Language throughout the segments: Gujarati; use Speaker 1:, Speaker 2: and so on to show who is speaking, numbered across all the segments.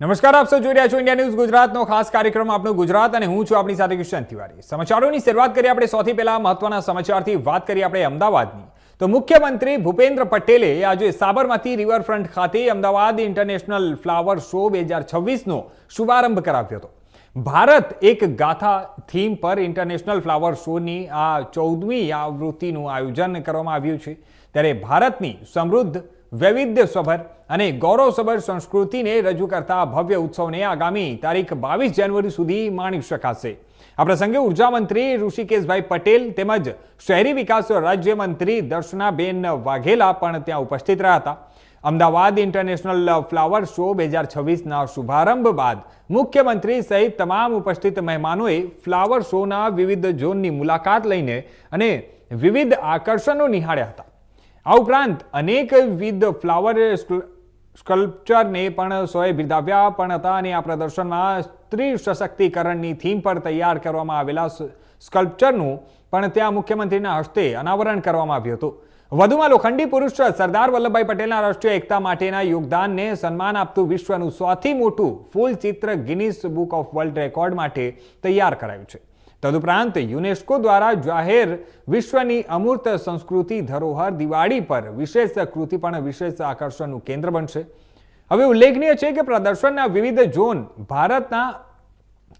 Speaker 1: નમસ્કાર, આપ સૌ જોઈ રહ્યા છો ઇન્ડિયા ન્યૂઝ ગુજરાતનો ખાસ કાર્યક્રમ આપણું ગુજરાત અને હું છું આપણી સાથે કિશન તિવારી. સમાચારોની શરૂઆત કરીએ આપણે સૌથી પહેલા મહત્વના સમાચારથી. વાત કરીએ આપણે અમદાવાદની. તો મુખ્યમંત્રી ભૂપેન્દ્ર પટેલે આજે સાબરમતી રિવરફ્રન્ટ ખાતે અમદાવાદ ઇન્ટરનેશનલ ફ્લાવર શો બે હજાર છવ્વીસનો શુભારંભ કરાવ્યો હતો. ભારત એક ગાથા થીમ પર ઇન્ટરનેશનલ ફ્લાવર શોની આ ચૌદમી આવૃત્તિનું આયોજન કરવામાં આવ્યું છે. ત્યારે ભારતની સમૃદ્ધ વૈવિધ્યસભર અને ગૌરવસભર સંસ્કૃતિને રજૂ કરતા ભવ્ય ઉત્સવને આગામી તારીખ બાવીસ જાન્યુઆરી સુધી માણી શકાશે. આ પ્રસંગે ઊર્જા મંત્રી ઋષિકેશભાઈ પટેલ તેમજ શહેરી વિકાસ રાજ્યમંત્રી દર્શનાબેન વાઘેલા પણ ત્યાં ઉપસ્થિત રહ્યા હતા. અમદાવાદ ઇન્ટરનેશનલ ફ્લાવર શો બે હજાર છવ્વીસના શુભારંભ બાદ મુખ્યમંત્રી સહિત તમામ ઉપસ્થિત મહેમાનોએ ફ્લાવર શોના વિવિધ ઝોનની મુલાકાત લઈને અને વિવિધ આકર્ષણો નિહાળ્યા હતા. આ ઉપરાંત અનેકવિધ ફ્લાવર સ્કલ્પચરને પણ સોએ બિરદાવ્યા પણ હતા અને આ પ્રદર્શનમાં સ્ત્રી સશક્તિકરણની થીમ પર તૈયાર કરવામાં આવેલા સ્કલ્પચરનું પણ ત્યાં મુખ્યમંત્રીના હસ્તે અનાવરણ કરવામાં આવ્યું હતું. વધુમાં લોખંડી પુરુષ સરદાર વલ્લભભાઈ પટેલના રાષ્ટ્રીય એકતા માટેના યોગદાનને સન્માન આપતું વિશ્વનું સૌથી મોટું ફૂલ ચિત્ર Guinness Book of World Record માટે તૈયાર કરાયું છે. તદુપરાંત યુનેસ્કો દ્વારા જાહેર વિશ્વની અમૂર્ત સંસ્કૃતિ ધરોહર દિવાળી પર વિશેષ કૃતિ પણ વિશેષ આકર્ષણનું કેન્દ્ર બનશે. હવે ઉલ્લેખનીય છે કે પ્રદર્શનના વિવિધ ઝોન ભારતના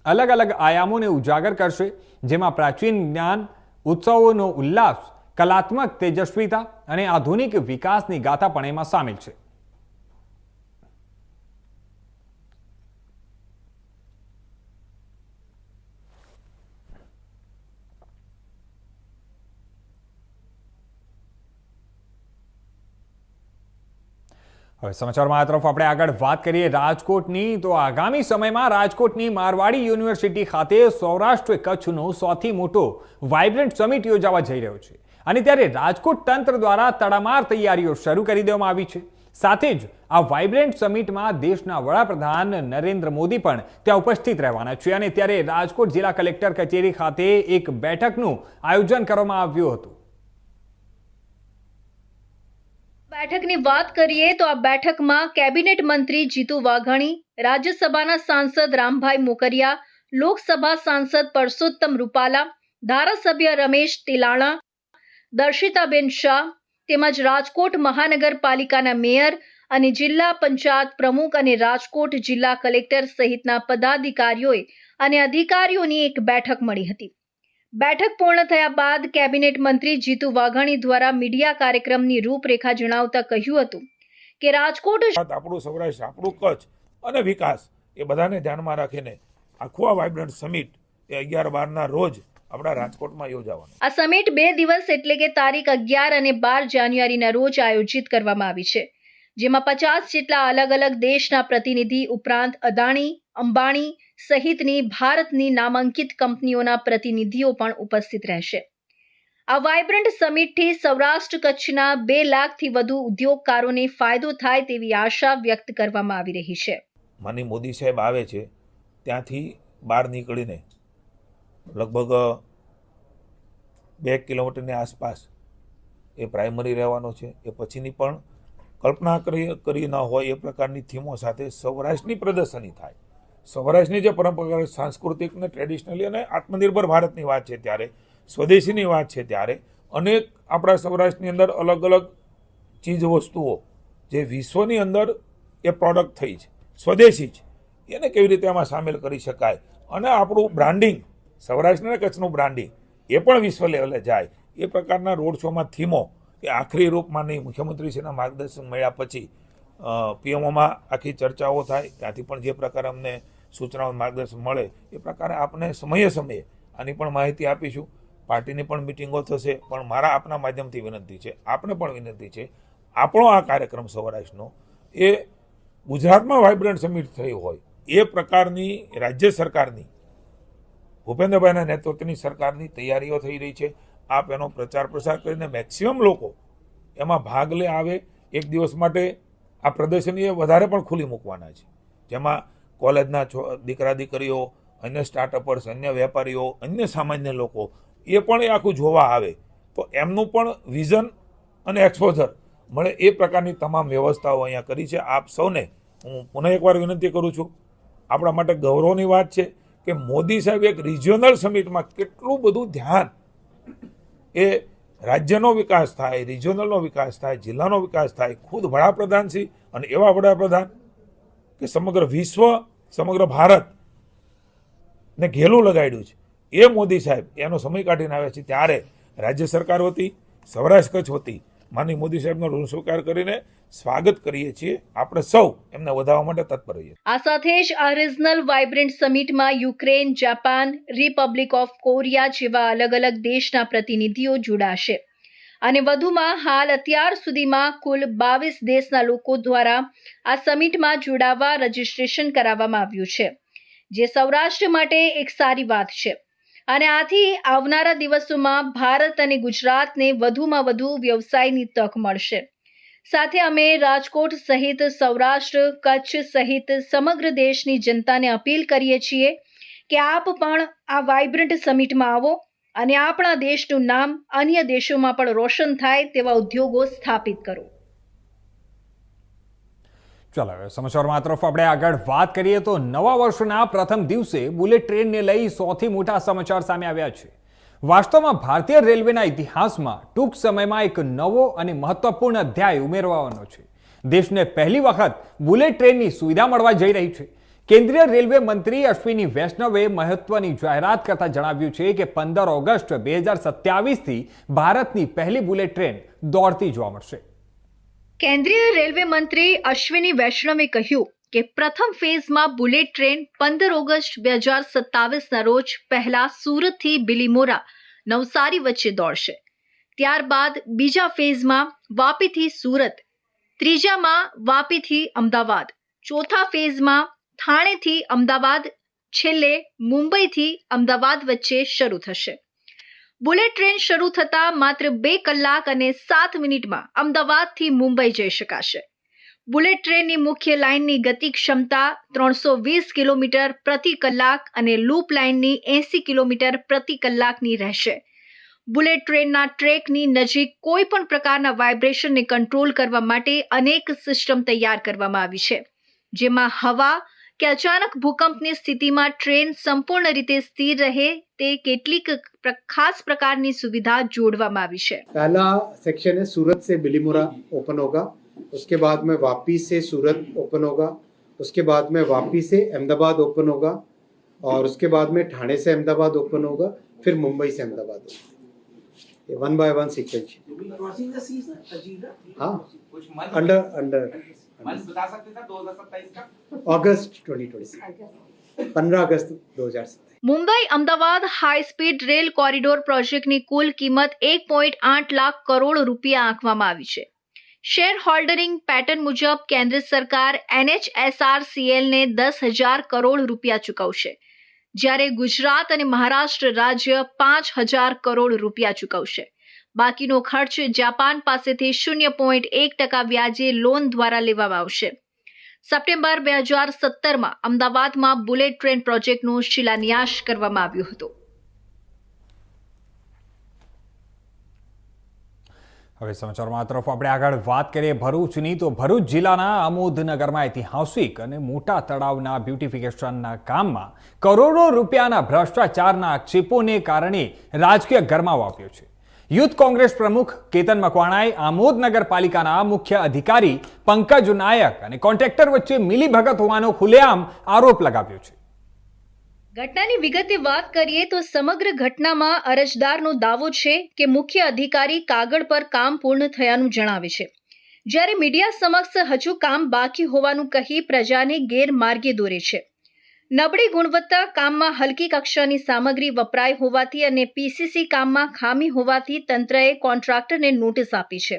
Speaker 1: અલગ અલગ આયામોને ઉજાગર કરશે, જેમાં પ્રાચીન જ્ઞાન, ઉત્સવોનો ઉલ્લાસ, કલાત્મક તેજસ્વીતા અને આધુનિક વિકાસની ગાથા પણ એમાં સામેલ છે. હવે સમાચારમાં આ તરફ આપણે આગળ વાત કરીએ રાજકોટની, તો આગામી સમયમાં રાજકોટની મારવાડી યુનિવર્સિટી ખાતે સૌરાષ્ટ્ર કચ્છનો સૌથી મોટો વાઇબ્રન્ટ સમિટ યોજાવા જઈ રહ્યો છે. અને ત્યારે રાજકોટ તંત્ર દ્વારા તડામાર તૈયારીઓ શરૂ કરી દેવામાં આવી છે. સાથે જ આ વાઇબ્રન્ટ સમિટમાં દેશના વડાપ્રધાન નરેન્દ્ર મોદી પણ ત્યાં ઉપસ્થિત રહેવાના છે. અને ત્યારે રાજકોટ જિલ્લા કલેક્ટર કચેરી ખાતે એક બેઠકનું આયોજન કરવામાં આવ્યું હતું.
Speaker 2: બેઠકની વાત કરીએ તો આ બેઠકમાં કેબિનેટ મંત્રી જીતુ વાઘાણી, રાજ્યસભાના સાંસદ રામભાઈ મોકરિયા, લોકસભા સાંસદ પરસોત્તમ રૂપાલા, ધારાસભ્ય રમેશ તિલાણા, દર્શિતાબેન શાહ, તેમજ રાજકોટ મહાનગરપાલિકાના મેયર અને જિલ્લા પંચાયત પ્રમુખ અને રાજકોટ જિલ્લા કલેક્ટર સહિતના પદાધિકારીઓએ અને અધિકારીઓની એક બેઠક મળી હતી. બેઠક પૂર્ણ થયા બાદ કેબિનેટ મંત્રી જીતુ વાઘાણી દ્વારા મીડિયા કાર્યક્રમની રૂપરેખા જણાવતા કહ્યું હતું કે રાજકોટ
Speaker 3: આપણું સૌરાષ્ટ્ર આપણું કચ્છ અને વિકાસ એ બધાને ધ્યાનમાં રાખીને આખું આ વાઇબ્રન્ટ સમિટ એ અગિયાર બારના રોજ આપણા રાજકોટમાં યોજાવાનું.
Speaker 2: આ સમિટ બે દિવસ એટલે કે તારીખ અગિયાર અને બાર જાન્યુઆરીના રોજ આયોજિત કરવામાં આવી છે જેમાં પચાસ જેટલા અલગ અલગ દેશના પ્રતિનિધિ ઉપરાંત અદાણી અંબાણી સહિતની ભારતની નામાંકિત કંપનીઓના પ્રતિનિધિઓ પણ ઉપસ્થિત રહેશે. આ વાઇબ્રન્ટ સમિટથી સૌરાષ્ટ્ર કચ્છના બે લાખથી વધુ ઉદ્યોગકારોને ફાયદો થાય તેવી આશા વ્યક્ત કરવામાં આવી રહી છે.
Speaker 3: માની મોદી સાહેબ આવે છે, ત્યાંથી બહાર નીકળીને લગભગ બે કિલોમીટરની આસપાસ એ પ્રાઇમરી રહેવાનો છે. એ પછીની પણ કલ્પના કરી કરી ન હોય એ પ્રકારની થીમો સાથે સૌરાષ્ટ્રની પ્રદર્શની થાય. સૌરાષ્ટ્રની જે પરંપરાગત સાંસ્કૃતિક ને ટ્રેડિશનલી અને આત્મનિર્ભર ભારતની વાત છે ત્યારે, સ્વદેશીની વાત છે ત્યારે, અનેક આપણા સૌરાષ્ટ્રની અંદર અલગ અલગ ચીજ વસ્તુઓ જે વિશ્વની અંદર એ પ્રોડક્ટ થઈ છે. સ્વદેશી છે. એને કેવી રીતે એમાં સામેલ કરી શકાય? અને આપણું બ્રાન્ડિંગ સૌરાષ્ટ્રને કચ્છનું બ્રાન્ડિંગ એ પણ વિશ્વ લેવલે જાય. એ પ્રકારના રોડ શોમાં થીમો કે આખરી રૂપમાં નહીં મુખ્યમંત્રીશ્રીના માર્ગદર્શન મળ્યા પછી પીએમઓમાં આખી ચર્ચાઓ થાય. ત્યાંથી પણ જે પ્રકારે અમને સૂચનાઓ માર્ગદર્શન મળે, એ પ્રકારે આપને સમયે સમયે આની પણ માહિતી આપીશું. પાર્ટીની પણ મિટિંગો થશે, પણ મારા આપના માધ્યમથી વિનંતી છે, આપને પણ વિનંતી છે, આપણો આ કાર્યક્રમ સૌરાષ્ટ્રનો એ ગુજરાતમાં વાઇબ્રન્ટ સમિટ થયું હોય, એ પ્રકારની રાજ્ય સરકારની, ભૂપેન્દ્રભાઈના નેતૃત્વની સરકારની તૈયારીઓ થઈ રહી છે. આપ એનો પ્રચાર પ્રસાર કરીને મેક્સિમમ લોકો એમાં ભાગ લે આવે, એક દિવસ માટે આ પ્રદર્શની વધારે પણ ખુલ્લી મૂકવાના છે. જેમાં કોલેજના દીકરા દીકરીઓ અન્ય સ્ટાર્ટઅપર્સ અન્ય વેપારીઓ, અન્ય સામાન્ય લોકો, એ પણ એ આખું જોવા આવે. તો એમનું પણ વિઝન અને એક્સપોઝર મળે એ પ્રકારની તમામ વ્યવસ્થાઓ અહીંયા કરી છે. આપ સૌને હું પુનઃ એકવાર વિનંતી કરું છું. આપણા માટે ગૌરવની વાત છે કે મોદી સાહેબ એક રિજિયોનલ સમિટમાં કેટલું બધું ધ્યાન એ રાજ્યનો વિકાસ થાય રિજિયોનલનો વિકાસ થાય, જિલ્લાનો વિકાસ થાય, ખુદ વડાપ્રધાન છે અને એવા વડાપ્રધાન કે સમગ્ર વિશ્વ, સમગ્ર ભારત ને ઘેલું લગાડ્યું છે. એ મોદી સાહેબ એનો સમય કાઢીને આવ્યા છે. ત્યારે રાજ્ય સરકાર વતી સૌરાષ્ટ્ર કચ્છ વતી માનની મોદી સાહેબનો ઋણ સ્વીકાર કરીને સ્વાગત કરીએ છીએ. આપણે સૌ એમને વધારવા માટે તત્પર રહીએ.
Speaker 2: આ સાથે જ આ regional vibrant સમિટમાં Ukraine, Japan Republic of Korea જેવા અલગ અલગ દેશના પ્રતિનિધિઓ જોડાશે. અને વધુમાં હાલ અત્યાર સુધીમાં કુલ બાવીસ દેશના લોકો દ્વારા આ સમિટમાં જોડાવા રજીસ્ટ્રેશન કરાવવામાં આવ્યું છે, જે સૌરાષ્ટ્ર માટે એક સારી વાત છે. અને આથી આવનારા દિવસોમાં ભારત અને ગુજરાતને વધુમાં વધુ વ્યવસાયની તક મળશે. સાથે અમે રાજકોટ સહિત સૌરાષ્ટ્ર, કચ્છ સહિત સમગ્ર દેશની જનતાને અપીલ કરીએ છીએ કે આપ પણ આ વાઇબ્રન્ટ સમિટમાં આવો અને આપણા દેશનું નામ અન્ય દેશોમાં પણ રોશન થાય તેવા ઉદ્યોગો સ્થાપિત કરો.
Speaker 1: ચાલો સમાચારમાં તરફ આપણે આગળ વાત કરીએ તો નવા વર્ષના પ્રથમ દિવસે બુલેટ ટ્રેનને લઈ સૌથી મોટા સમાચાર સામે આવ્યા છે. વાસ્તવમાં ભારતીય રેલવેના ઇતિહાસમાં ટૂંક સમયમાં એક નવો અને મહત્વપૂર્ણ અધ્યાય ઉમેરવાનો છે. દેશને પહેલી વખત બુલેટ ટ્રેનની સુવિધા મળવા જઈ રહી છે. કેન્દ્રીય રેલવે મંત્રી અશ્વિની વૈષ્ણવે મહત્વની જાહેરાત કરતા જણાવ્યું છે કે પંદર ઓગસ્ટ બે હજાર સત્યાવીસથી ભારતની પહેલી બુલેટ ટ્રેન દોડતી જોવા મળશે.
Speaker 2: કેન્દ્રીય રેલવે મંત્રી અશ્વિની વૈષ્ણવે કહ્યું કે પ્રથમ ફેઝમાં બુલેટ ટ્રેન પંદર ઓગસ્ટ બે હજાર સત્તાવીસના રોજ પહેલા સુરતથી બિલીમોરા, નવસારી વચ્ચે દોડશે. ત્યારબાદ બીજા ફેઝમાં વાપીથી સુરત, ત્રીજામાં વાપીથી અમદાવાદ, ચોથા ફેઝમાં થાણેથી અમદાવાદ, છેલ્લે મુંબઈથી અમદાવાદ વચ્ચે શરૂ થશે. બુલેટ ટ્રેન શરૂ થતા માત્ર બે કલાક અને સાત મિનિટમાં અમદાવાદથી મુંબઈ જઈ શકાશે. બુલેટ ટ્રેનની મુખ્ય લાઇનની ગતિ ક્ષમતા ત્રણસો વીસ કિલોમીટર પ્રતિ કલાક અને લૂપ લાઇનની એંસી કિલોમીટર પ્રતિ કલાકની રહેશે. બુલેટ ટ્રેનના ટ્રેકની નજીક કોઈ પણ પ્રકારના વાઇબ્રેશનને કંટ્રોલ કરવા માટે અનેક સિસ્ટમ તૈયાર કરવામાં આવી છે, જેમાં હવા કે અચાનક ભૂકંપની સ્થિતિમાં ટ્રેન સંપૂર્ણ રીતે સ્થિર રહે તે કેટલીક પ્ર- ખાસ પ્રકારની સુવિધા જોડવામાં આવી છે
Speaker 4: पहला सेक्शन है सूरत से बिलीमोरा ओपन होगा उसके बाद में वापी से सूरत ओपन होगा उसके बाद में वापी से अहमदाबाद ओपन होगा और उसके बाद में ठाणे से अहमदाबाद ओपन होगा फिर मुंबई से अहमदाबाद होगा ये one by one sequence
Speaker 5: crossing the seas अजीब है
Speaker 4: हाँ
Speaker 5: कुछ मंथ
Speaker 4: अंडर अंडर
Speaker 5: मंथ बता सकते थे दो हजार सत्ताईस का
Speaker 4: अगस्त ट्वेंटी ट्वेंटी पंद्रह अगस्त दो हजार सत्ताईस
Speaker 2: Mumbai Ahmedabad high speed rail corridor પ્રોજેક્ટની કુલ કિંમત એક પોઈન્ટ આઠ લાખ કરોડ રૂપિયા આંકવામાં આવી છે શેર હોલ્ડરિંગ પેટર્ન મુજબ કેન્દ્ર સરકાર એનએચએસઆરસીએલને દસ હજાર કરોડ રૂપિયા ચૂકવશે જ્યારે ગુજરાત અને મહારાષ્ટ્ર રાજ્ય પાંચ હજાર કરોડ રૂપિયા ચૂકવશે બાકીનો ખર્ચ જાપાન પાસેથી શૂન્ય પોઈન્ટ એક ટકા વ્યાજે લોન દ્વારા લેવામાં આવશે. સપ્ટેમ્બર બે હજાર સત્તરમાં અમદાવાદમાં બુલેટ ટ્રેન પ્રોજેક્ટનો શિલાન્યાસ કરવામાં આવ્યો હતો.
Speaker 1: હવે સમાચારમાં તરફ આપણે આગળ વાત કરીએ ભરૂચની, તો ભરૂચ જિલ્લાના આમોદનગરમાં ઐતિહાસિક અને મોટા તળાવના બ્યુટિફિકેશનના કામમાં કરોડો રૂપિયાના ભ્રષ્ટાચારના આક્ષેપોને કારણે રાજકીય ગરમાવો આવ્યો છે. યુથ કોંગ્રેસ પ્રમુખ કેતન મકવાણાએ આમોદ નગરપાલિકાના મુખ્ય અધિકારી પંકજ નાયક અને કોન્ટ્રાક્ટર વચ્ચે મિલીભગત હોવાનો ખુલ્લેઆમ આરોપ લગાવ્યો છે.
Speaker 2: ઘટનાની વિગતે વાત કરીએ તો સમગ્ર ઘટનામાં અરજદારનો દાવો છે કે મુખ્ય અધિકારી કાગળ પર કામ પૂર્ણ થયાનું જણાવે છે. જ્યારે મીડિયા સમક્ષ હજુ કામ બાકી હોવાનું કહી પ્રજાને ગેરમાર્ગે દોરે છે. નબળી ગુણવત્તા કામમાં હલકી કક્ષાની સામગ્રી વપરાય હોવાથી અને પીસીસી કામમાં ખામી હોવાથી તંત્રએ કોન્ટ્રાક્ટરને નોટિસ આપી છે.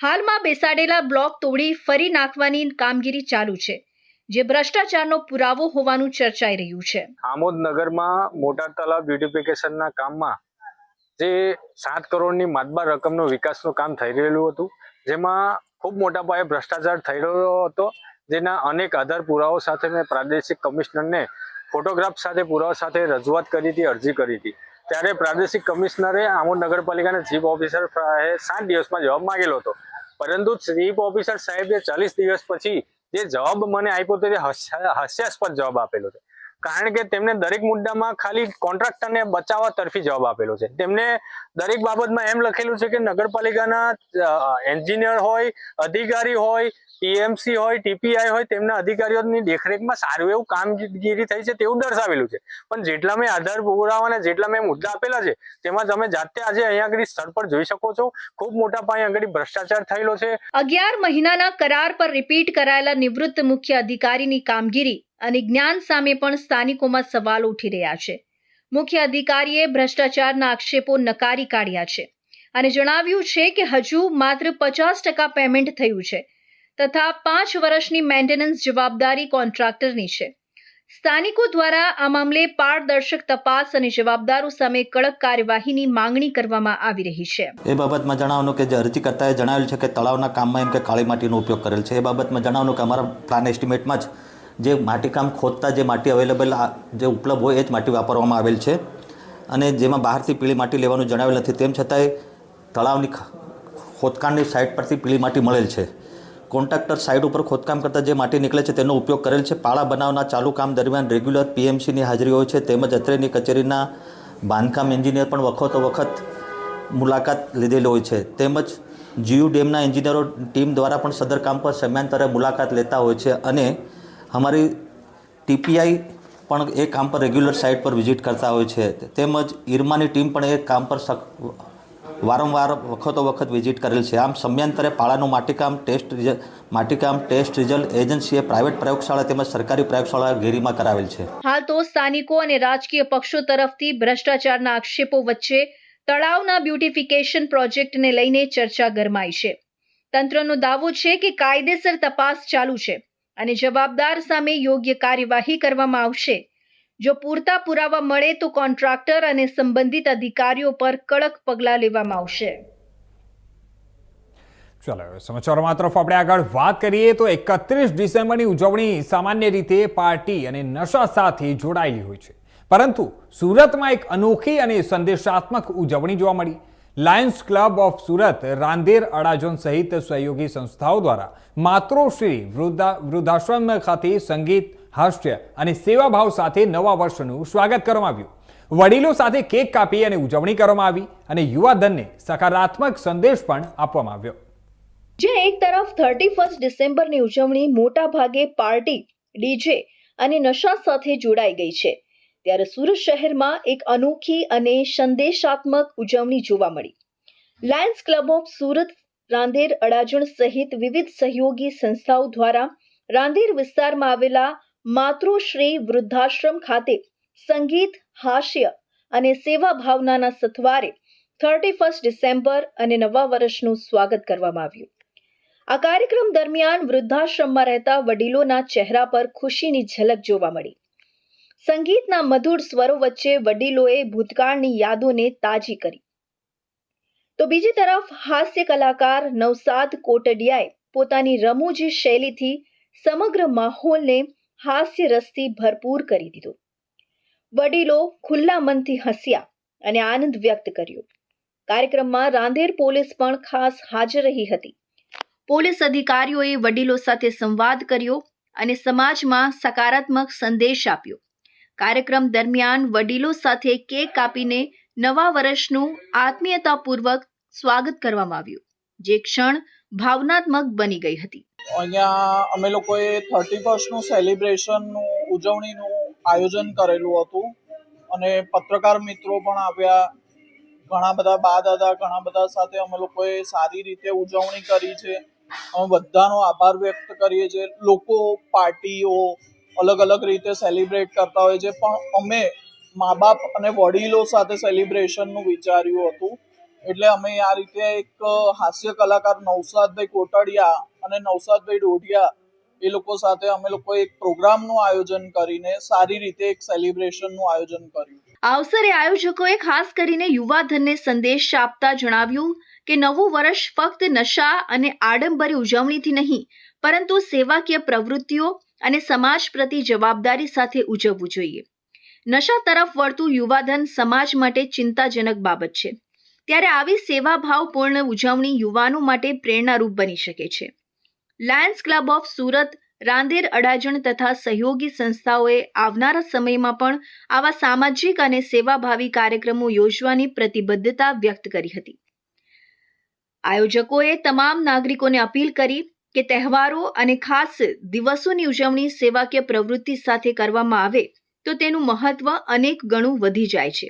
Speaker 2: હાલમાં બેસાડેલા બ્લોક તોડી ફરી નાખવાની કામગીરી ચાલુ છે, જે ભ્રષ્ટાચારનો પુરાવો હોવાનું ચર્ચાઈ રહ્યું છે.
Speaker 6: આમોદ નગરમાં મોટા તળાવ બ્યુટિફિકેશનના કામમાં જે સાત કરોડની માતબાર રકમનો વિકાસનું કામ થઈ રહેલું હતું, જેમાં ખૂબ મોટા પાયે ભ્રષ્ટાચાર થઈ રહ્યો હતો. જેના અનેક આધાર પુરાવો સાથે મેં પ્રાદેશિક કમિશનરને ફોટોગ્રાફ સાથે પુરાવા સાથે રજૂઆત કરી હતી, અરજી કરી હતી. ત્યારે પ્રાદેશિક કમિશનરે આમોદ નગરપાલિકાના ચીફ ઓફિસર સાત દિવસમાં જવાબ માંગેલો હતો. પરંતુ ચીફ ઓફિસર સાહેબે ચાલીસ દિવસ પછી જે જવાબ મને આપ્યો તે હાસ્ય- હાસ્યાસ્પદ જવાબ આપેલો છે. કારણ કે તેમને દરેક મુદ્દામાં ખાલી કોન્ટ્રાક્ટરને બચાવવા તરફી જવાબ આપેલો છે. તેમને દરેક બાબતમાં એમ લખેલું છે કે નગરપાલિકાના એન્જિનિયર હોય, અધિકારી હોય ટીએમસી હોય ટીપીઆઈ હોય, તેમના અધિકારીઓની દેખરેખમાં સારું એવું કામગીરી થઈ છે તેવું દર્શાવેલું છે. પણ જેટલા મેં આધાર પુરાવાના જેટલા મેં મુદ્દા આપેલા છે, તેમાં તમે જાતે આજે અહીંયા આગળ સ્થળ પર જોઈ શકો છો. ખૂબ મોટા પાયે આગળ ભ્રષ્ટાચાર થયેલો છે.
Speaker 2: અગિયાર મહિનાના કરાર પર રિપીટ કરાયેલા નિવૃત્ત મુખ્ય અધિકારીની કામગીરી અને જ્ઞાન સામે પણ સ્થાનિકોમાં સવાલ ઉઠી રહ્યા છે. મુખ્ય અધિકારીએ ભ્રષ્ટાચારના આક્ષેપો નકારી કાઢ્યા છે અને જણાવ્યું છે કે હજુ માત્ર પચાસ ટકા પેમેન્ટ થયું છે. તથા પાંચ વર્ષની મેન્ટેનન્સ જવાબદારી કોન્ટ્રાક્ટરની છે. સ્થાનિકો દ્વારા આ મામલે પારદર્શક તપાસ અને જવાબદારો સામે કડક કાર્યવાહીની માંગણી કરવામાં આવી રહી છે.
Speaker 7: એ બાબતમાં જણાવવાનું કે જે અરજીકર્તાએ જણાવેલ છે કે તળાવના કામમાં એમ કે કાળી માટીનો ઉપયોગ કરેલ છે. એ બાબતમાં જણાવવાનું કે અમારા પ્લાન એસ્ટિમેટમાં જ જે માટીકામ ખોદતા જે માટી અવેલેબલ જે ઉપલબ્ધ હોય એ જ માટી વાપરવામાં આવેલ છે. અને જેમાં બહારથી પીળી માટી લેવાનું જણાવેલ નથી. તેમ છતાંય તળાવની ખોદકામની સાઇટ પરથી પીળી માટી મળેલ છે. કોન્ટ્રાક્ટર સાઇટ ઉપર ખોદકામ કરતાં જે માટી નીકળે છે તેનો ઉપયોગ કરેલ છે. પાળા બનાવના ચાલુ કામ દરમિયાન રેગ્યુલર પીએમસીની હાજરી હોય છે તેમજ અત્રેની કચેરીના બાંધકામ એન્જિનિયર પણ વખતો વખત મુલાકાત લીધેલી હોય છે. તેમજ જીયુ ડેમના એન્જિનિયરો ટીમ દ્વારા પણ સદર કામ પર સમયાંતરે મુલાકાત લેતા હોય છે અને અમારી ટીપીઆઈ પણ એ કામ પર રેગ્યુલર સાઇટ પર વિઝિટ કરતા હોય છે. તેમજ ઈરમાની ટીમ પણ એ કામ પર વારંવાર વખતો વખત વિઝિટ કરેલ છે. આમ સમયાંતરે પાળાનું માટીકામ ટેસ્ટ માટીકામ ટેસ્ટ રિઝલ્ટ એજન્સીએ પ્રાઇવેટ પ્રયોગશાળા તેમજ સરકારી પ્રયોગશાળા ગેરીમાં કરાવેલ છે.
Speaker 2: હાલ તો સ્થાનિકો અને રાજકીય પક્ષો તરફથી ભ્રષ્ટાચારના આક્ષેપો વચ્ચે તળાવના બ્યુટિફિકેશન પ્રોજેક્ટને લઈને ચર્ચા ગરમાઈ છે. તંત્રનો દાવો છે કે કાયદેસર તપાસ ચાલુ છે અને જવાબદાર સામે યોગ્ય કાર્યવાહી કરવામાં આવશે. જો પૂરતા પુરાવા મળે તો કોન્ટ્રાક્ટર અને સંબંધિત અધિકારીઓ પર કડક પગલાં લેવામાં આવશે.
Speaker 1: ચાલો સમાચારોમાં તરફ આપણે આગળ વાત કરીએ તો એકત્રીસ ડિસેમ્બરની ઉજવણી સામાન્ય રીતે પાર્ટી અને નશા સાથે જોડાયેલી હોય છે. પરંતુ સુરતમાં એક અનોખી અને સંદેશાત્મક ઉજવણી જોવા મળી. Lions Club of Surat, Rander Adajan સહિત સહયોગી સંસ્થાઓ દ્વારા માતૃશ્રી વૃદ્ધા વૃદ્ધાશ્રમ ખાતે સંગીત હાસ્ય અને સેવાભાવ સાથે નવા વર્ષનું સ્વાગત કરવામાં આવ્યું. વડીલો સાથે કેક કાપી અને ઉજવણી કરવામાં આવી અને યુવાધનને સકારાત્મક સંદેશ પણ આપવામાં આવ્યો.
Speaker 2: જે એક તરફ થર્ટી ફર્સ્ટ ડિસેમ્બરની ઉજવણી મોટા ભાગે પાર્ટી, ડીજે અને નશા સાથે જોડાઈ ગઈ છે. ત્યારે સુરત શહેરમાં એક અનોખી અને સંદેશાત્મક ઉજવણી જોવા મળી. Lions Club of Surat, Rander Adajan સહિત વિવિધ સહયોગી સંસ્થાઓ દ્વારા રાંદેર વિસ્તારમાં આવેલા માતૃશ્રી વૃદ્ધાશ્રમ ખાતે સંગીત, હાસ્ય અને સેવા ભાવનાના સથવારે થર્ટી ફર્સ્ટ ડિસેમ્બર અને નવા વર્ષનું સ્વાગત કરવામાં આવ્યું. આ કાર્યક્રમ દરમિયાન વૃદ્ધાશ્રમમાં રહેતા વડીલોના ચહેરા પર ખુશીની ઝલક જોવા મળી. સંગીતના મધુર સ્વરો વચ્ચે વડીલોએ ભૂતકાળની યાદોને તાજી કરી. તો બીજી તરફ હાસ્ય કલાકાર નવસાદ કોટડિયાએ પોતાની રમૂજી શૈલીથી સમગ્ર માહોલને હાસ્ય રસથી ભરપૂર કરી દીધો. વડીલો ખુલ્લા મનથી હસ્યા અને આનંદ વ્યક્ત કર્યો. કાર્યક્રમમાં રાંધેર પોલીસ પણ ખાસ હાજર રહી હતી. પોલીસ અધિકારીઓએ વડીલો સાથે સંવાદ કર્યો અને સમાજમાં સકારાત્મક સંદેશ આપ્યો. કાર્યક્રમ દરમિયાન વડીલો સાથે કેક કાપીને નવા વર્ષનું આત્મીયતાપૂર્વક સ્વાગત કરવામાં આવ્યું, જે ક્ષણ ભાવનાત્મક બની ગઈ હતી.
Speaker 8: અહીંયા અમે લોકોએ થર્ટી ફર્સ્ટનું સેલિબ્રેશનનું, ઉજવણીનું આયોજન કરેલું હતું. અને પત્રકાર મિત્રો પણ આવ્યા. ઘણા બધા બા દાદા, ઘણા બધા સાથે અમે લોકોએ સારી રીતે ઉજવણી કરી છે. અમે બધાનો આભાર વ્યક્ત કરીએ છીએ. લોકો પાર્ટીઓ અલગ અલગ રીતે સેલિબ્રેટ કરતા હોય છે. પણ અમે મા બાપ અને વડીલો સાથે સેલિબ્રેશનનું વિચાર્યું હતું. એટલે અમે આ રીતે એક હાસ્ય કલાકાર નવસાદભાઈ કોટડિયા અને નવસાદભાઈ ડોઢિયા, એ લોકો સાથે અમે લોકો એક પ્રોગ્રામનું આયોજન કરીને સારી રીતે એક સેલિબ્રેશનનું આયોજન કર્યું.
Speaker 2: અવસરે આયોજકોએ ખાસ કરીને યુવાધનને સંદેશ આપતા જણાવ્યું કે નવું વર્ષ ફક્ત નશા અને આડંબરી ઉજવણીથી નહીં, પરંતુ સેવાકીય પ્રવૃત્તિઓ અને સમાજ પ્રતિ જવાબદારી સાથે ઉજવવું જોઈએ. નશા તરફ વળતું યુવાધન સમાજ માટે ચિંતાજનક બાબત છે. ત્યારે આવી સેવાભાવપૂર્ણ ઉજવણી યુવાનો માટે પ્રેરણારૂપ બની શકે છે. Lions Club of Surat, Rander Adajan તથા સહયોગી સંસ્થાઓએ આવનારા સમયમાં પણ આવા સામાજિક અને સેવાભાવી કાર્યક્રમો યોજવાની પ્રતિબદ્ધતા વ્યક્ત કરી હતી. આયોજકોએ તમામ નાગરિકોને અપીલ કરી કે તહેવારો અને ખાસ દિવસોની ઉજવણી સેવાકીય પ્રવૃત્તિ સાથે કરવામાં આવે તો તેનું મહત્વ અનેક ગણું વધી જાય છે.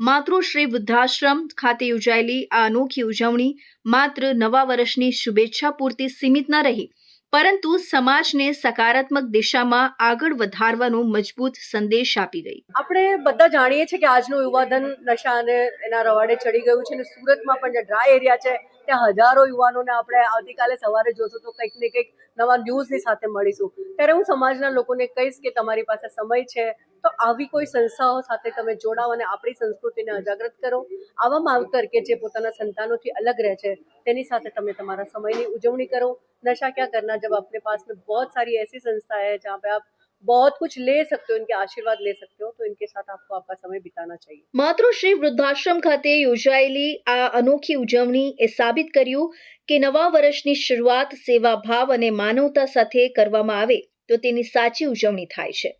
Speaker 2: માતૃશ્રી વૃદ્ધાશ્રમ ખાતે યોજાયેલી આ અનોખી ઉજવણી માત્ર નવા વર્ષની શુભેચ્છા પૂરતી સીમિત ન રહી, પરંતુ સમાજને સકારાત્મક દિશામાં આગળ વધારવાનો મજબૂત સંદેશ આપી ગઈ.
Speaker 9: આપણે બધા જાણીએ છીએ કે આજનું યુવાધન નશા અને એના રવાડે ચડી ગયું છે અને સુરતમાં પણ જે ડ્રાય એરિયા છે ત્યાં હજારો યુવાનોને આપણે આવતીકાલે સવારે જોશું તો કંઈક ને કંઈક નવા ન્યૂઝની સાથે મળીશું. ત્યારે હું સમાજના લોકોને કહીશ કે તમારી પાસે સમય છે. તો આવી કોઈ સંસ્થાઓ સાથે તમે જોડાવ અને આપણી સંસ્કૃતિને અજાગ્રત કરો. આવા માવતર કે જે પોતાના સંતાનોથી અલગ રહે છે, તેની સાથે તમે તમારા સમયની ઉજવણી કરો. નશા ક્યાં કરના જબ આપણે પાસ બહુ સારી એસી સંસ્થા હૈ જ્યાં પે આપ बहुत कुछ ले सकते हो इनके आशीर्वाद ले सकते हो तो इनके साथ आपको आपका समय बिताना चाहिए
Speaker 2: માતૃશ્રી વૃદ્ધાશ્રમ ખાતે યોજાયેલી આ અનોખી ઉજવણી એ સાબિત કર્યું કે નવા વર્ષની શરૂઆત સેવા ભાવ અને માનવતા સાથે કરવામાં આવે તો તેની સાચી ઉજવણી થાય છે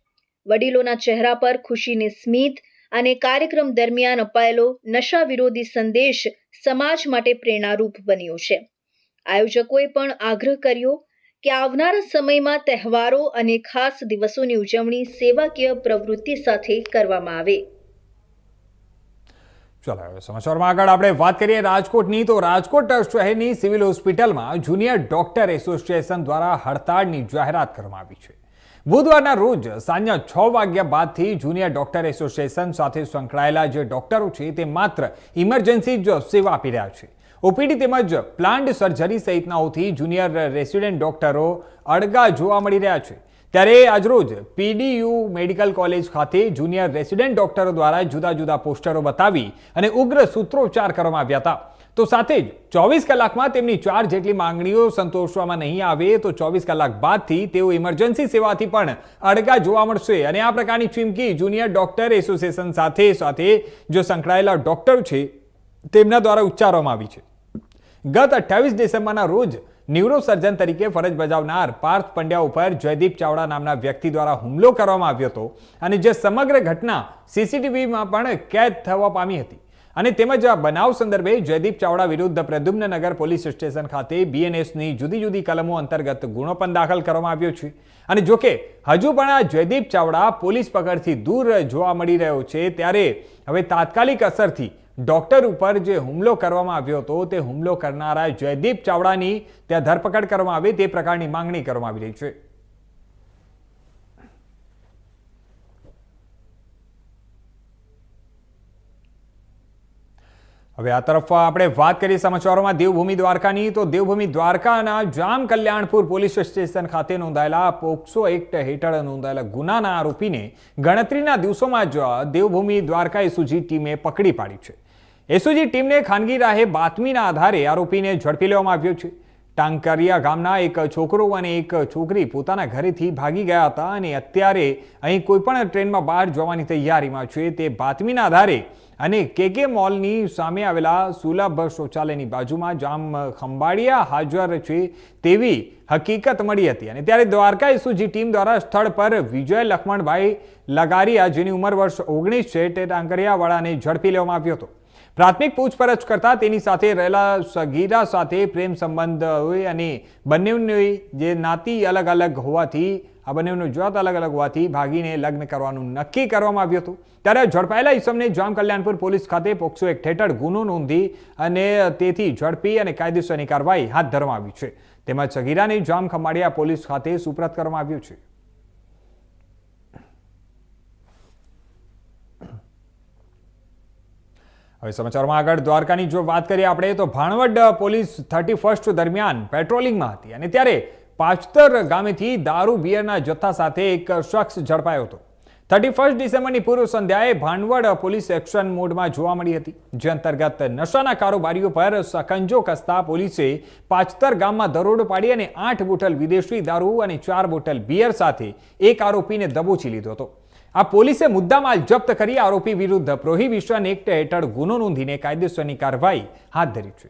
Speaker 2: વડીલોના ચહેરા પર ખુશીની સ્મિત અને કાર્યક્રમ દરમિયાન અપાયેલો નશા વિરોધી સંદેશ સમાજ માટે પ્રેરણારૂપ બન્યો છે આયોજકોએ પણ આગ્રહ કર્યો કે આવનારા સમયમાં તહેવારો અને ખાસ દિવસોની ઉજવણી સેવાકીય પ્રવૃત્તિ સાથે કરવામાં આવે.
Speaker 1: ચાલો સમાચારમાં આગળ આપણે વાત કરીએ રાજકોટની. તો રાજકોટ શહેરની સિવિલ હોસ્પિટલમાં જુનિયર ડોક્ટર એસોસિએશન દ્વારા હડતાળની જાહેરાત કરવામાં આવી છે. બુધવારના રોજ સાંજના છ વાગ્યા બાદથી જુનિયર ડોક્ટર એસોસિએશન સાથે સંકળાયેલા જે ડોક્ટરો છે, તે માત્ર ઇમરજન્સી જ સેવા આપી રહ્યા છે. ઓપીડી તેમજ પ્લાન્ટ સર્જરી સહિતનાઓથી જુનિયર રેસિડેન્ટ ડોક્ટરો અડગા જોવા મળી રહ્યા છે. ત્યારે આજરોજ પીડીયુ મેડિકલ કોલેજ ખાતે જુનિયર રેસિડેન્ટ ડોક્ટરો દ્વારા જુદા જુદા પોસ્ટરો બતાવી અને ઉગ્ર સૂત્રોચ્ચાર કરવામાં આવ્યા હતા. તો સાથે જ ચોવીસ કલાકમાં તેમની ચાર જેટલી માંગણીઓ સંતોષવામાં નહીં આવે તો ચોવીસ કલાક બાદથી તેઓ ઇમરજન્સી સેવાથી પણ અડગા જોવા મળશે. અને આ પ્રકારની ચીમકી જુનિયર ડોક્ટર એસોસિએશન સાથે સાથે જો સંકળાયેલા ડોક્ટર છે તેમના દ્વારા ઉચ્ચારવામાં આવી છે. ગત અઠ્યાવીસ ડિસેમ્બરના રોજ ન્યુરોસર્જન તરીકે ફરજ બજાવનાર પાર્થ પંડ્યા ઉપર જયદીપ ચાવડા નામના વ્યક્તિ દ્વારા હુમલો કરવામાં આવ્યો હતો અને જે સમગ્ર ઘટના સીસીટીવીમાં પણ કેદ થવા પામી હતી. અને તેમજ આ બનાવ સંદર્ભે જયદીપ ચાવડા વિરુદ્ધ પ્રદ્યુમ્નનગર પોલીસ સ્ટેશન ખાતે બીએનએસની જુદી જુદી કલમો અંતર્ગત ગુનો પણ દાખલ કરવામાં આવ્યો છે. અને જોકે હજુ પણ આ જયદીપ ચાવડા પોલીસ પકડથી દૂર જોવા મળી રહ્યો છે, ત્યારે હવે તાત્કાલિક અસરથી ડોક્ટર ઉપર જે હુમલો કરવામાં આવ્યો હતો, તે હુમલો કરનારા જયદીપ ચાવડાની ત્યાં ધરપકડ કરવામાં આવી, તે પ્રકારની માંગણી કરવામાં આવી રહી છે. હવે આ તરફ આપણે વાત કરીએ સમાચારોમાં દેવભૂમિ દ્વારકાની, તો દેવભૂમિ દ્વારકાના જામ કલ્યાણપુર પોલીસ સ્ટેશન ખાતે નોંધાયેલા પોક્સો એક્ટ હેઠળ નોંધાયેલા ગુનાના આરોપીને ગણતરીના દિવસોમાં જ દેવભૂમિ દ્વારકા સુધી ટીમે પકડી પાડી છે. એસઓજી ટીમને ખાનગી રાહે બાતમીના આધારે આરોપીને ઝડપી લેવામાં આવ્યો છે. ટાંકરિયા ગામના એક છોકરો અને એક છોકરી પોતાના ઘરેથી ભાગી ગયા હતા અને અત્યારે અહીં કોઈપણ ટ્રેનમાં બહાર જવાની તૈયારીમાં છે. તે બાતમીના આધારે અને કેકે મોલની સામે આવેલા સુલભ શૌચાલયની બાજુમાં જામ ખંભાળિયા હાજર છે તેવી હકીકત મળી હતી અને ત્યારે દ્વારકા એસઓજી ટીમ દ્વારા સ્થળ પર વિજય લખમણભાઈ લગારિયા જેની ઉંમર વર્ષ ઓગણીસ છે તે ટાંકરિયાવાળાને ઝડપી લેવામાં આવ્યો હતો. પ્રાથમિક પૂછપરછ કરતા તેની સાથે રહેલા સગીરા સાથે પ્રેમ સંબંધ હોય અને બંનેની જે નાતી અલગ અલગ હોવાથી, આ બંનેનું જાત અલગ અલગ હોવાથી ભાગીને લગ્ન કરવાનું નક્કી કરવામાં આવ્યું હતું. ત્યારે ઝડપાયેલા ઈસમને જામ કલ્યાણપુર પોલીસ ખાતે પોક્સો એક હેઠળ ગુનો નોંધી અને તેથી ઝડપી અને કાયદેસરની કાર્યવાહી હાથ ધરવામાં આવી છે. તેમજ સગીરાને જામ ખંભાળિયા પોલીસ ખાતે સુપ્રત કરવામાં આવ્યું છે. હવે સમાચારમાં આગળ દ્વારકાની જો વાત કરીએ આપણે, તો ભાણવડ પોલીસ થર્ટી ફર્સ્ટ દરમિયાન પેટ્રોલિંગમાં હતી અને ત્યારે પાછતર ગામેથી દારૂ બિયરના જથ્થા સાથે એક શખ્સ ઝડપાયો હતો. થર્ટી ફર્સ્ટ ડિસેમ્બરની પૂર્વ સંધ્યાએ ભાણવડ પોલીસ એક્શન મોડમાં જોવા મળી હતી, જે અંતર્ગત નશાના કારોબારીઓ પર સકંજો કસતા પોલીસે પાછતર ગામમાં દરોડો પાડી અને આઠ બોટલ વિદેશી દારૂ અને ચાર બોટલ બિયર સાથે એક આરોપીને દબોચી લીધો હતો. આ પોલીસે મુદ્દામાલ જપ્ત કરી આરોપી વિરુદ્ધ પ્રોહિબિશન એક્ટ હેઠળ ગુનો નોંધીને કાયદેસરની કાર્યવાહી હાથ ધરી છે.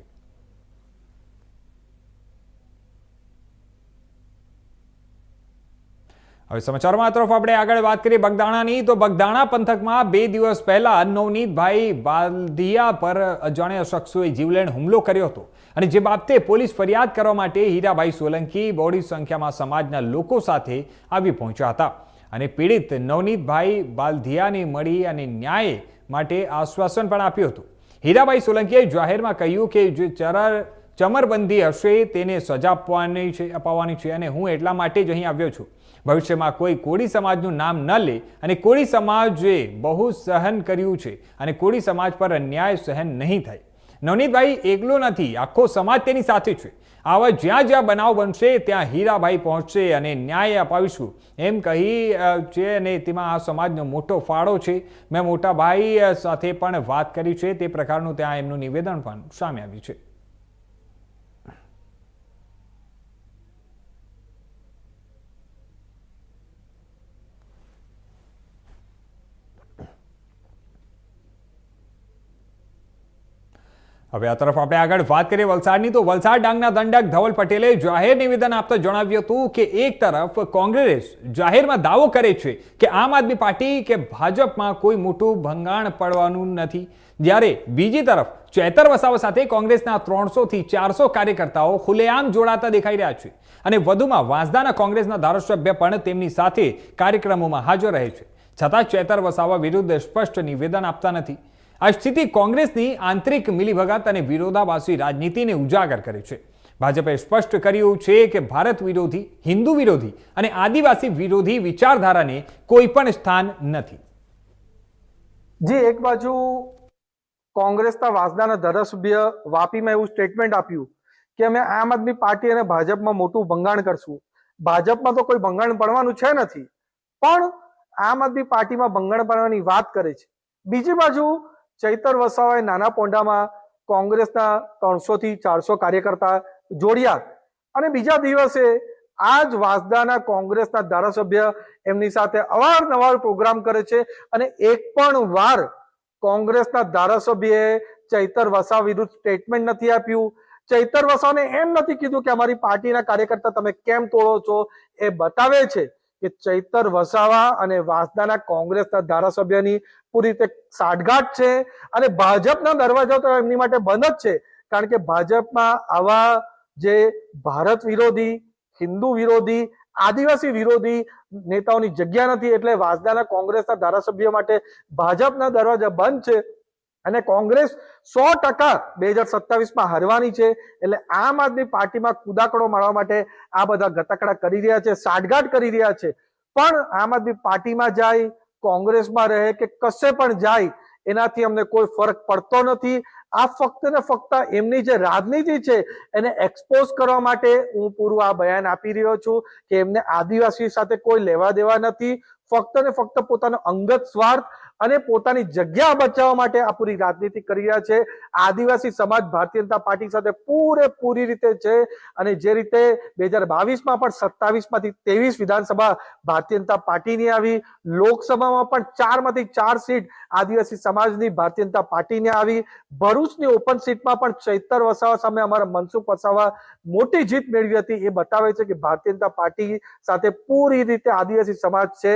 Speaker 1: હવે સમાચારમાં તરફ આપણે આગળ વાત કરીએ બગદાણાની, તો બગદાણા પંથકમાં બે દિવસ પહેલા નવનીતભાઈ બાલદિયા પર અજાણ્યા શખ્સોએ જીવલેણ હુમલો કર્યો હતો. અને જે બાબતે પોલીસ ફરિયાદ કરવા માટે હીરાભાઈ સોલંકી, બહોળી સંખ્યામાં સમાજના લોકો સાથે આવી પહોંચ્યા હતા. અને પીડિત નવનીતભાઈ બાલધિયાને મળી અને ન્યાય માટે આશ્વાસન પણ આપ્યું હતું. હીરાભાઈ સોલંકીએ જાહેરમાં કહ્યું કે જે ચરર ચમરબંધી હશે તેને સજા આપવાની છે, અપાવવાની છે અને હું એટલા માટે જ અહીં આવ્યો છું. ભવિષ્યમાં કોઈ કોળી સમાજનું નામ ન લે અને કોળી સમાજે બહુ સહન કર્યું છે અને કોળી સમાજ પર અન્યાય સહન નહીં થાય. નવનીતભાઈ એકલો નથી, આખો સમાજ તેની સાથે છે. આવા જ્યાં જ્યાં બનાવ બનશે, ત્યાં હીરાભાઈ પહોંચશે અને ન્યાય અપાવીશું. એમ કહી છે અને તેમાં આ સમાજનો મોટો ફાળો છે. મેં મોટા ભાઈ સાથે પણ વાત કરી છે. તે પ્રકારનું ત્યાં એમનું નિવેદન પણ સામે આવ્યું છે. હવે આ તરફ આપણે આગળ વાત કરીએ વલસાડની, તો વલસાડ ડાંગના દંડક ધવલ પટેલે જાહેર નિવેદન આપતા જણાવ્યું હતું કે એક તરફ કોંગ્રેસ જાહેરમાં દાવો કરે છે કે આમ આદમી પાર્ટી કે ભાજપમાં કોઈ મોટું ભંગાણ પડવાનું નથી. જ્યારે બીજી તરફ ચેતર વસાવા સાથે કોંગ્રેસના ત્રણસો થી ચારસો કાર્યકર્તાઓ ખુલ્લેઆમ જોડાતા દેખાઈ રહ્યા છે અને વધુમાં વાંસદાના કોંગ્રેસના ધારાસભ્ય પણ તેમની સાથે કાર્યક્રમોમાં હાજર રહે છે. છતાં ચેતર વસાવા વિરુદ્ધ સ્પષ્ટ નિવેદન આપતા નથી. આ સ્થિતિ કોંગ્રેસની આંતરિક મિલીભગત અને વિરોધાભાસી રાજનીતિને ઉજાગર કરે છે. ભાજપે સ્પષ્ટ કર્યું છે કે ભારત વિરોધી, હિન્દુ વિરોધી અને આદિવાસી વિરોધી વિચારધારાને કોઈ પણ સ્થાન નથી.
Speaker 10: જે, એક બાજુ કોંગ્રેસના વાસદાના ધારાસભ્ય વાપીમાં એવું સ્ટેટમેન્ટ આપ્યું કે અમે આમ આદમી પાર્ટી અને ભાજપમાં મોટું ભંગાણ કરશું. ભાજપમાં તો કોઈ ભંગાણ પડવાનું છે નથી, પણ આમ આદમી પાર્ટીમાં ભંગાણ પડવાની વાત કરે છે. બીજી બાજુ ચૈતર વસાવાએ નાના પોંડામાં કોંગ્રેસના ત્રણસો થી ચારસો કાર્યકર્તા જોડ્યા અને બીજા દિવસે આ જ વાસદાના કોંગ્રેસના ધારાસભ્ય એમની સાથે અવારનવાર પ્રોગ્રામ કરે છે અને એક પણ વાર કોંગ્રેસના ધારાસભ્યએ ચૈતર વસા વિરુદ્ધ સ્ટેટમેન્ટ નથી આપ્યું. ચૈતર વસાને એમ નથી કીધું કે અમારી પાર્ટીના કાર્યકર્તા તમે કેમ તોડો છો? એ બતાવે છે કે ચૈતર વસાવા અને વાસદાના કોંગ્રેસના ધારાસભ્યની પૂરી રીતે સાઠગાંઠ છે અને ભાજપના દરવાજા તો એમની માટે બંધ જ છે. કારણ કે ભાજપમાં આવા જે ભારત વિરોધી, હિન્દુ વિરોધી, આદિવાસી વિરોધી નેતાઓની જગ્યા નથી એટલે વાસદાના કોંગ્રેસના ધારાસભ્યો માટે ભાજપના દરવાજા બંધ છે અને કોંગ્રેસ સો ટકા બે હજાર સત્તાવીસમાં હારવાની છે એટલે આમ આદમી પાર્ટીમાં કુદાકડો મારવા માટે આ બધા ગતકડા કરી રહ્યા છે, સાઠગાંઠ કરી રહ્યા છે. પણ આમ આદમી પાર્ટીમાં જાય કોંગ્રેસમાં રહે કે કશે પણ જાય, એનાથી અમને કોઈ ફરક પડતો નથી. આ ફક્ત ને ફક્ત એમની જે રાજનીતિ છે, એને એક્સપોઝ કરવા માટે હું પૂરું આ બયાન આપી રહ્યો છું કે એમને આદિવાસી સાથે કોઈ લેવા દેવા નથી. ફક્ત ને ફક્ત પોતાનો અંગત સ્વાર્થ અને પોતાની જગ્યા બચાવવા માટે આ પૂરી રાજનીતિ કરી રહ્યા છે. આદિવાસી સમાજ ભારતીય જનતા પાર્ટી સાથે પૂરેપૂરી રીતે છે અને જે રીતે બે હજાર બાવીસમાં પણ સત્તાવીસમાંથી ત્રેવીસ વિધાનસભા ભારતીય જનતા પાર્ટીની આવી, લોકસભામાં પણ ચારમાંથી ચાર સીટ આદિવાસી સમાજની ભારતીય જનતા પાર્ટીને આવી, ભરૂચની ઓપન સીટમાં પણ ચૈતર વસાવા સામે અમારા મનસુખ વસાવા મોટી જીત મેળવી હતી. એ બતાવે છે કે ભારતીય જનતા પાર્ટી સાથે પૂરી રીતે આદિવાસી સમાજ છે.